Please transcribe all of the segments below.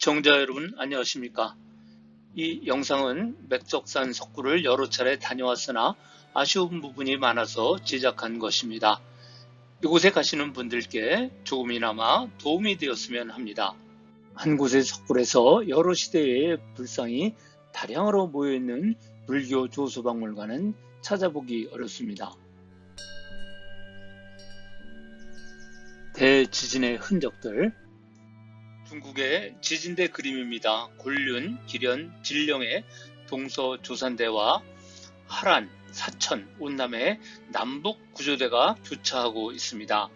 시청자 여러분 안녕하십니까? 이 영상은 맥적산 석굴을 여러 차례 다녀왔으나 아쉬운 부분이 많아서 제작한 것입니다. 이곳에 가시는 분들께 조금이나마 도움이 되었으면 합니다. 한 곳의 석굴에서 여러 시대의 불상이 다량으로 모여있는 불교 조소박물관은 찾아보기 어렵습니다. 대지진의 흔적들 중국의 지진대 그림입니다. 곤륜, 기련, 진령의 동서 조산대와 하란, 사천, 온남의 남북 구조대가 교차하고 있습니다.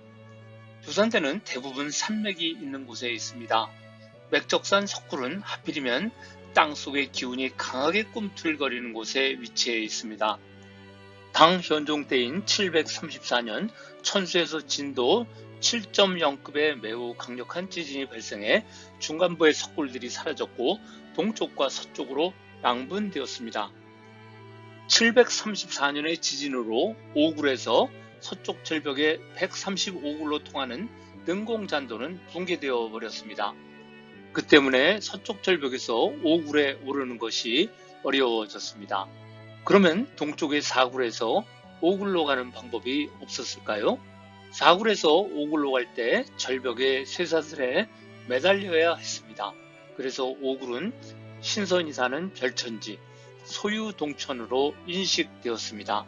조산대는 대부분 산맥이 있는 곳에 있습니다. 맥적산 석굴은 하필이면 땅 속의 기운이 강하게 꿈틀거리는 곳에 위치해 있습니다. 당 현종 때인 734년 천수에서 진도 7.0급의 매우 강력한 지진이 발생해 중간부의 석굴들이 사라졌고 동쪽과 서쪽으로 양분되었습니다. 734년의 지진으로 오굴에서 서쪽 절벽에 135굴로 통하는 능공잔도는 붕괴되어 버렸습니다. 그 때문에 서쪽 절벽에서 오굴에 오르는 것이 어려워졌습니다. 그러면 동쪽의 사굴에서 오굴로 가는 방법이 없었을까요? 사굴에서 오굴로 갈 때 절벽의 쇠사슬에 매달려야 했습니다. 그래서 오굴은 신선이 사는 별천지 소유동천으로 인식되었습니다.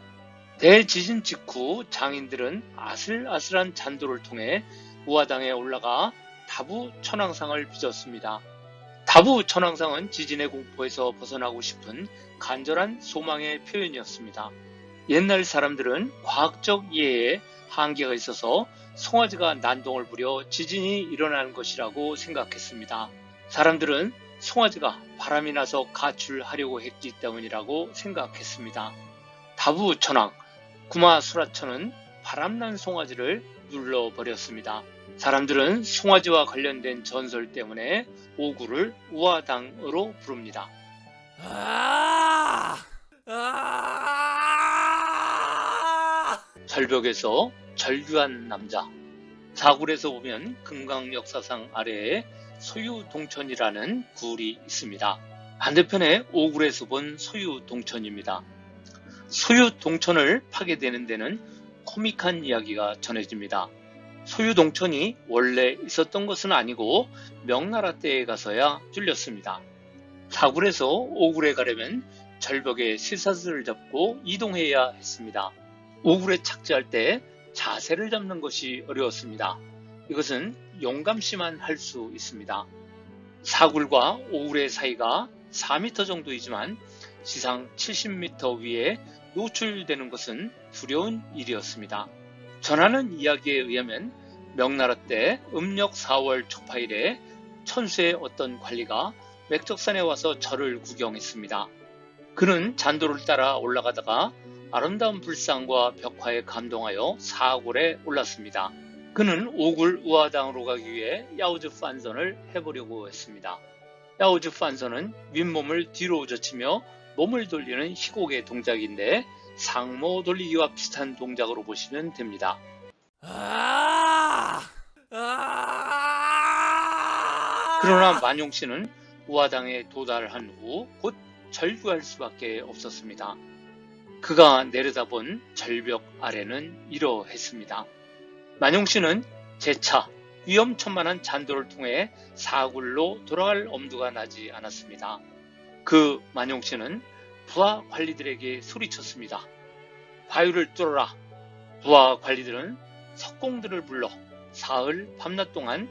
대지진 직후 장인들은 아슬아슬한 잔도를 통해 우화당에 올라가 다부 천왕상을 빚었습니다. 다부 천왕상은 지진의 공포에서 벗어나고 싶은 간절한 소망의 표현이었습니다. 옛날 사람들은 과학적 이해에 한계가 있어서 송아지가 난동을 부려 지진이 일어나는 것이라고 생각했습니다. 사람들은 송아지가 바람이 나서 가출하려고 했기 때문이라고 생각했습니다. 다부 천왕, 구마 수라천은 바람난 송아지를 눌러버렸습니다. 사람들은 송아지와 관련된 전설 때문에 오구를 우화당으로 부릅니다. 아! 아! 절벽에서 절규한 남자. 사굴에서 보면 금강 역사상 아래에 소유동천이라는 굴이 있습니다. 반대편에 오굴에서 본 소유동천입니다. 소유동천을 파괴되는 데는 코믹한 이야기가 전해집니다. 소유동천이 원래 있었던 것은 아니고 명나라 때에 가서야 뚫렸습니다. 사굴에서 오굴에 가려면 절벽에 쇠사슬을 잡고 이동해야 했습니다. 오굴에 착지할 때 자세를 잡는 것이 어려웠습니다. 이것은 용감씨만 할 수 있습니다. 사굴과 오굴의 사이가 4m 정도이지만 지상 70m 위에 노출되는 것은 두려운 일이었습니다. 전하는 이야기에 의하면 명나라 때 음력 4월 초파일에 천수의 어떤 관리가 맥적산에 와서 절을 구경했습니다. 그는 잔도를 따라 올라가다가 아름다운 불상과 벽화에 감동하여 사골에 올랐습니다. 그는 오굴 우화당으로 가기 위해 야우즈 판선을 해보려고 했습니다. 야우즈 판선은 윗몸을 뒤로 젖히며 몸을 돌리는 희곡의 동작인데 상모 돌리기와 비슷한 동작으로 보시면 됩니다. 아! 아! 그러나 만용 씨는 우화당에 도달한 후 곧 절규할 수밖에 없었습니다. 그가 내려다본 절벽 아래는 이러했습니다. 만용 씨는 재차 위험천만한 잔도를 통해 사굴로 돌아갈 엄두가 나지 않았습니다. 그 만용 씨는 부하 관리들에게 소리쳤습니다. 바위를 뚫어라. 부하 관리들은 석공들을 불러 사흘 밤낮 동안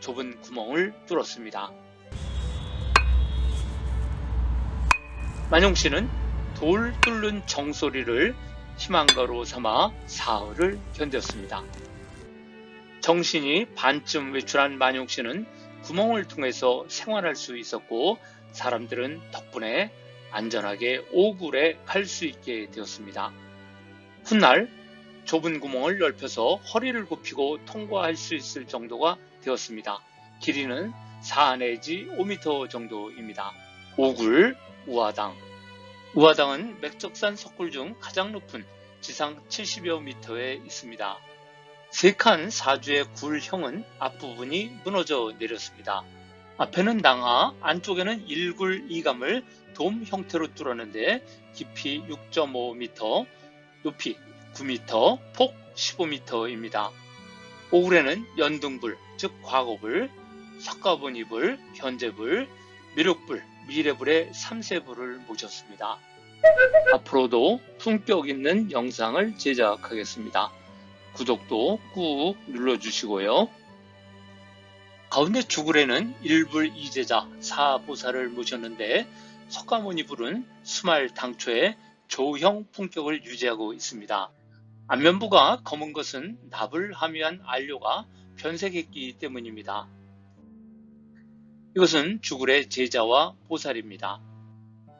좁은 구멍을 뚫었습니다. 만용 씨는 돌 뚫는 정소리를 희망가로 삼아 사흘을 견뎠습니다. 정신이 반쯤 외출한 만용 씨는 구멍을 통해서 생활할 수 있었고 사람들은 덕분에 안전하게 오굴에 갈 수 있게 되었습니다. 훗날 좁은 구멍을 넓혀서 허리를 굽히고 통과할 수 있을 정도가 되었습니다. 길이는 4 내지 5m 정도입니다. 오굴 우화당 우화당은 맥적산 석굴 중 가장 높은 지상 70여 미터에 있습니다. 세칸 사주의 굴형은 앞부분이 무너져 내렸습니다. 앞에는 낭하, 안쪽에는 일굴 이감을 돔 형태로 뚫었는데 깊이 6.5m, 높이 9m, 폭 15m입니다. 오굴에는 연등불, 즉 과거불, 석가모니불, 현재불, 미륵불, 미래불의 3세불을 모셨습니다. 앞으로도 품격 있는 영상을 제작하겠습니다. 구독도 꾹 눌러주시고요. 가운데 주굴에는 일불 이제자 사보살을 모셨는데 석가모니 불은 수말 당초의 조형 품격을 유지하고 있습니다. 안면부가 검은 것은 납을 함유한 안료가 변색했기 때문입니다. 이것은 주굴의 제자와 보살입니다.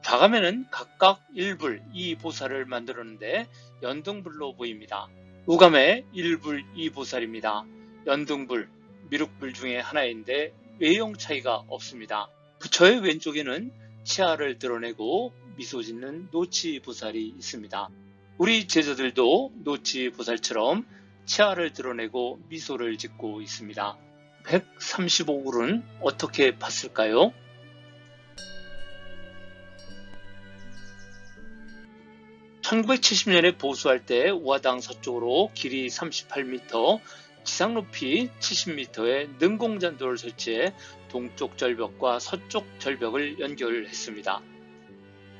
좌감에는 각각 1불 2보살을 만들었는데 연등불로 보입니다. 우감에 1불 2보살입니다. 연등불, 미륵불 중에 하나인데 외형 차이가 없습니다. 부처의 왼쪽에는 치아를 드러내고 미소 짓는 노치 보살이 있습니다. 우리 제자들도 노치 보살처럼 치아를 드러내고 미소를 짓고 있습니다. 135굴은 어떻게 봤을까요? (1970년에) 보수할 때 우화당 서쪽으로 길이 38m, 지상 높이 70m의 능공잔도를 설치해 동쪽 절벽과 서쪽 절벽을 연결했습니다.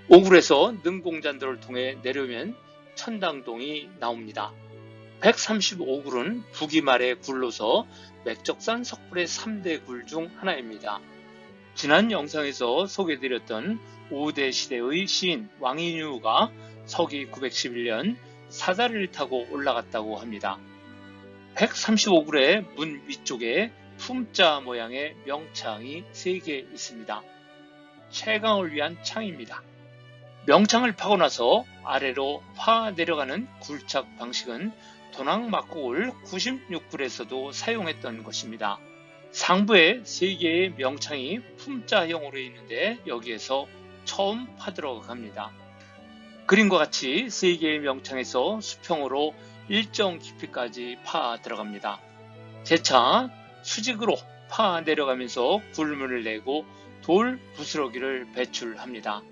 오굴에서 능공잔도를 통해 내려오면 천당동이 나옵니다. 135굴은 북이말의 굴로서 맥적산 석불의 3대 굴 중 하나입니다. 지난 영상에서 소개드렸던 5대 시대의 시인 왕인유가 서기 911년 사다리를 타고 올라갔다고 합니다. 135굴의 문 위쪽에 품자 모양의 명창이 3개 있습니다. 채광을 위한 창입니다. 명창을 파고 나서 아래로 파 내려가는 굴착 방식은 도낭 막곡을 96굴에서도 사용했던 것입니다. 상부에 3개의 명창이 품자형으로 있는데 여기에서 처음 파들어 갑니다. 그림과 같이 3개의 명창에서 수평으로 일정 깊이까지 파 들어갑니다. 재차 수직으로 파 내려가면서 굴문을 내고 돌 부스러기를 배출합니다.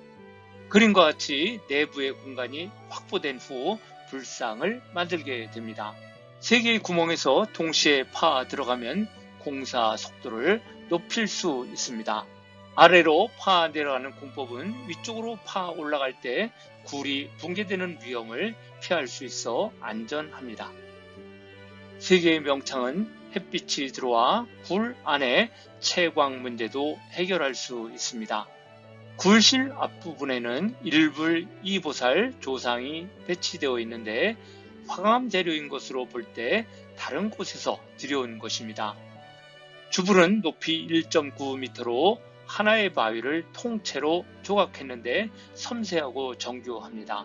그림과 같이 내부의 공간이 확보된 후 불상을 만들게 됩니다. 세 개의 구멍에서 동시에 파 들어가면 공사 속도를 높일 수 있습니다. 아래로 파 내려가는 공법은 위쪽으로 파 올라갈 때 굴이 붕괴되는 위험을 피할 수 있어 안전합니다. 세 개의 명창은 햇빛이 들어와 굴 안에 채광 문제도 해결할 수 있습니다. 굴실 앞부분에는 일불 이보살 조상이 배치되어 있는데 화감 재료인 것으로 볼 때 다른 곳에서 들여온 것입니다. 주불은 높이 1.9m로 하나의 바위를 통째로 조각했는데 섬세하고 정교합니다.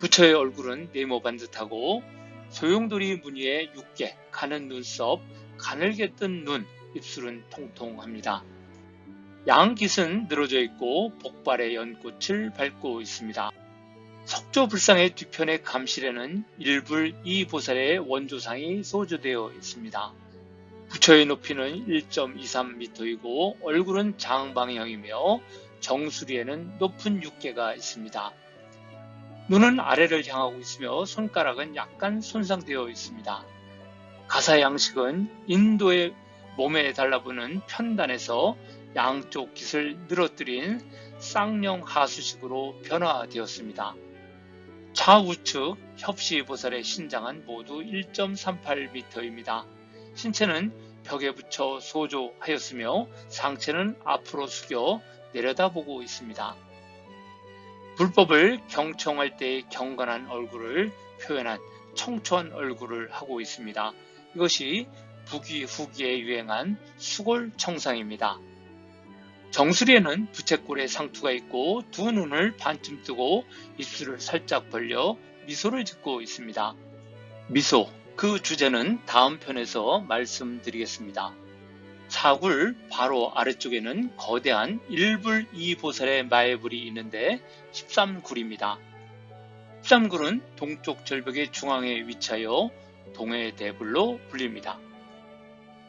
부처의 얼굴은 네모 반듯하고 소용돌이 무늬의 육개, 가는 눈썹, 가늘게 뜬 눈, 입술은 통통합니다. 양깃은 늘어져 있고 복발의 연꽃을 밟고 있습니다. 석조불상의 뒤편의 감실에는 일불 이보살의 원조상이 소조되어 있습니다. 부처의 높이는 1.23m이고 얼굴은 장방형이며 정수리에는 높은 육개가 있습니다. 눈은 아래를 향하고 있으며 손가락은 약간 손상되어 있습니다. 가사 양식은 인도의 몸에 달라붙는 편단에서 양쪽 깃을 늘어뜨린 쌍용 하수식으로 변화되었습니다. 좌우측 협시보살의 신장은 모두 1.38m입니다. 신체는 벽에 붙여 소조하였으며 상체는 앞으로 숙여 내려다보고 있습니다. 불법을 경청할 때의 경건한 얼굴을 표현한 청초한 얼굴을 하고 있습니다. 이것이 북위 후기에 유행한 수골 청상입니다. 정수리에는 부채꼴에 상투가 있고 두 눈을 반쯤 뜨고 입술을 살짝 벌려 미소를 짓고 있습니다. 미소, 그 주제는 다음 편에서 말씀드리겠습니다. 사굴 바로 아래쪽에는 거대한 1불 2보살의 마애불이 있는데 13굴입니다. 13굴은 동쪽 절벽의 중앙에 위치하여 동해 대불로 불립니다.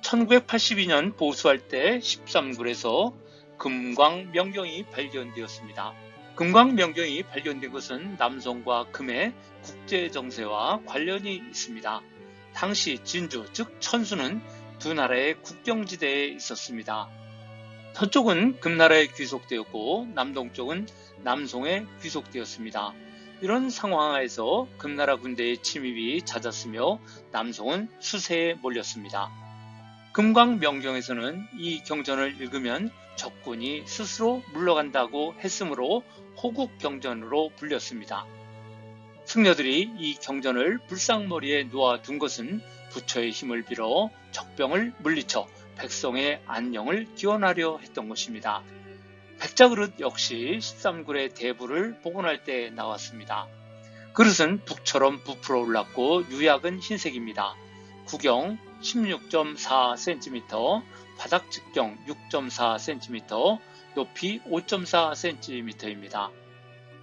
1982년 보수할 때 13굴에서 금광명경이 발견되었습니다. 금광명경이 발견된 것은 남성과 금의 국제 정세와 관련이 있습니다. 당시 진주, 즉 천수는 두 나라의 국경지대에 있었습니다. 서쪽은 금나라에 귀속되었고 남동쪽은 남송에 귀속되었습니다. 이런 상황하에서 금나라 군대의 침입이 잦았으며 남송은 수세에 몰렸습니다. 금광명경에서는 이 경전을 읽으면 적군이 스스로 물러간다고 했으므로 호국 경전으로 불렸습니다. 승려들이 이 경전을 불상머리에 놓아둔 것은 부처의 힘을 빌어 적병을 물리쳐 백성의 안녕을 기원하려 했던 것입니다. 백자그릇 역시 13굴의 대부를 복원할 때 나왔습니다. 그릇은 북처럼 부풀어 올랐고 유약은 흰색입니다. 구경 16.4cm, 바닥 직경 6.4cm, 높이 5.4cm입니다.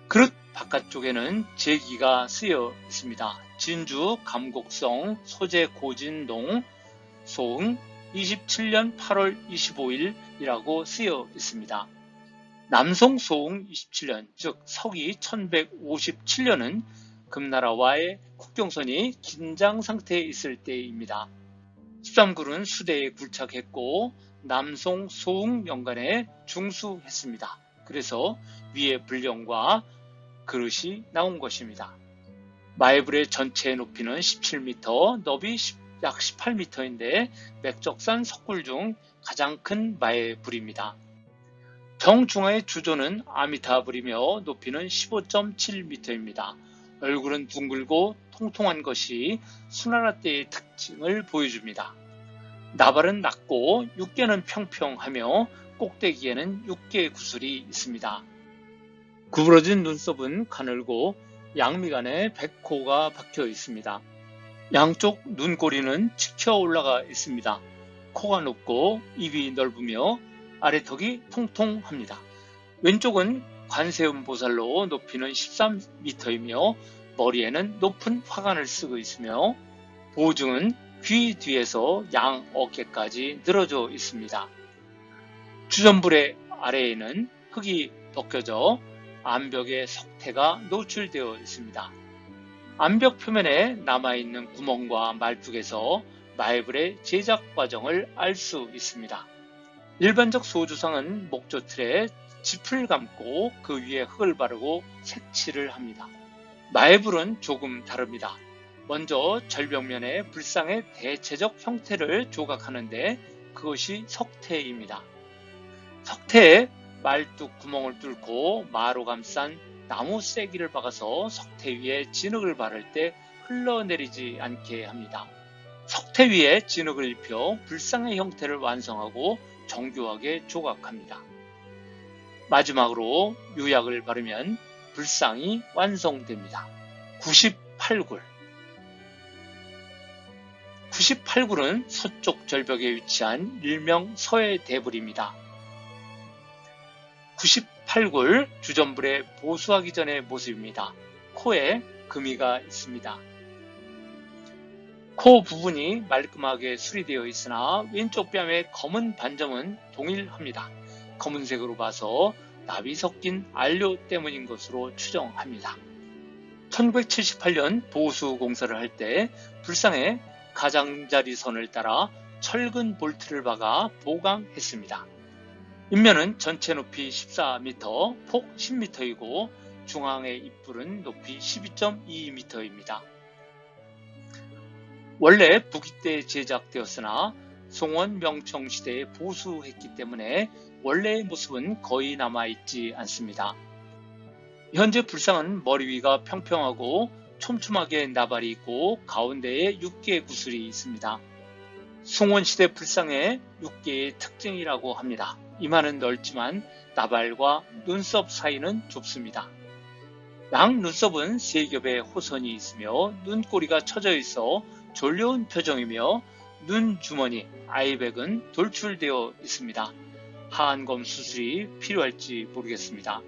그릇 바깥쪽에는 제기가 쓰여 있습니다. 진주 감곡성 소재 고진동 소흥 27년 8월 25일이라고 쓰여 있습니다. 남송 소흥 27년, 즉 서기 1157년은 금나라와의 국경선이 긴장 상태에 있을 때입니다. 13굴은 수대에 굴착했고 남송 소흥 연간에 중수했습니다. 그래서 위에 불령과 그릇이 나온 것입니다. 마애불의 전체 높이는 17m, 너비 약 18m인데 맥적산 석굴 중 가장 큰 마애불입니다. 정중앙의 주조는 아미타불이며 높이는 15.7m입니다. 얼굴은 둥글고 통통한 것이 수나라 때의 특징을 보여줍니다. 나발은 낮고 육계는 평평하며 꼭대기에는 육계 구슬이 있습니다. 구부러진 눈썹은 가늘고 양미간에 백호가 박혀 있습니다. 양쪽 눈꼬리는 치켜 올라가 있습니다. 코가 높고 입이 넓으며 아래턱이 통통합니다. 왼쪽은 관세음 보살로 높이는 13m이며 머리에는 높은 화관을 쓰고 있으며 보증은 귀 뒤에서 양 어깨까지 늘어져 있습니다. 주전불의 아래에는 흙이 벗겨져 암벽의 석태가 노출되어 있습니다. 암벽 표면에 남아있는 구멍과 말뚝에서 말불의 제작 과정을 알 수 있습니다. 일반적 소주상은 목조 틀에 짚을 감고 그 위에 흙을 바르고 색칠을 합니다. 말불은 조금 다릅니다. 먼저 절벽면에 불상의 대체적 형태를 조각하는데 그것이 석태입니다. 석태에 말뚝 구멍을 뚫고 마로 감싼 나무 쐐기를 박아서 석태 위에 진흙을 바를 때 흘러내리지 않게 합니다. 석태 위에 진흙을 입혀 불상의 형태를 완성하고 정교하게 조각합니다. 마지막으로 유약을 바르면 불상이 완성됩니다. 98굴 98굴은 서쪽 절벽에 위치한 일명 서해 대불입니다. 98굴 주전불의 보수하기 전의 모습입니다. 코에 금이가 있습니다. 코 부분이 말끔하게 수리되어 있으나 왼쪽 뺨의 검은 반점은 동일합니다. 검은색으로 봐서 납이 섞인 안료 때문인 것으로 추정합니다. 1978년 보수 공사를 할 때 불상에 가장자리 선을 따라 철근 볼트를 박아 보강했습니다. 인면은 전체 높이 14m, 폭 10m이고 중앙의 입불은 높이 12.2m입니다. 원래 북이 때 제작되었으나 송원 명청 시대에 보수했기 때문에 원래의 모습은 거의 남아있지 않습니다. 현재 불상은 머리 위가 평평하고 촘촘하게 나발이 있고 가운데에 6개의 구슬이 있습니다. 송원시대 불상의 6개의 특징이라고 합니다. 이마는 넓지만 나발과 눈썹 사이는 좁습니다. 양 눈썹은 세 겹의 호선이 있으며 눈꼬리가 처져 있어 졸려온 표정이며 눈 주머니, 아이백은 돌출되어 있습니다. 하안검 수술이 필요할지 모르겠습니다.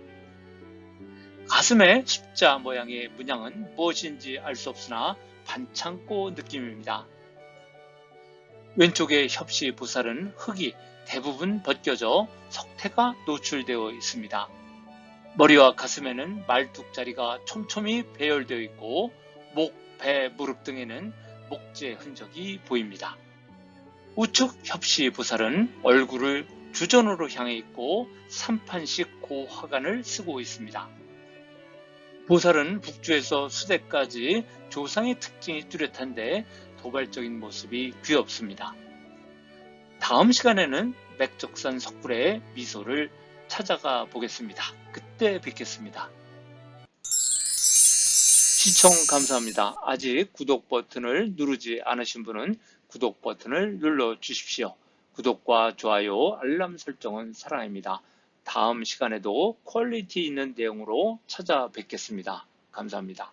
가슴에 십자 모양의 문양은 무엇인지 알 수 없으나 반창고 느낌입니다. 왼쪽의 협시 보살은 흙이 대부분 벗겨져 석태가 노출되어 있습니다. 머리와 가슴에는 말뚝자리가 촘촘히 배열되어 있고 목, 배, 무릎 등에는 목재 흔적이 보입니다. 우측 협시 보살은 얼굴을 주전으로 향해 있고 3판씩 고화관을 쓰고 있습니다. 보살은 북주에서 수대까지 조상의 특징이 뚜렷한데 도발적인 모습이 귀엽습니다. 다음 시간에는 맥적산 석굴의 미소를 찾아가 보겠습니다. 그때 뵙겠습니다. 시청 감사합니다. 아직 구독 버튼을 누르지 않으신 분은 구독 버튼을 눌러 주십시오. 구독과 좋아요, 알람 설정은 사랑입니다. 다음 시간에도 퀄리티 있는 내용으로 찾아뵙겠습니다. 감사합니다.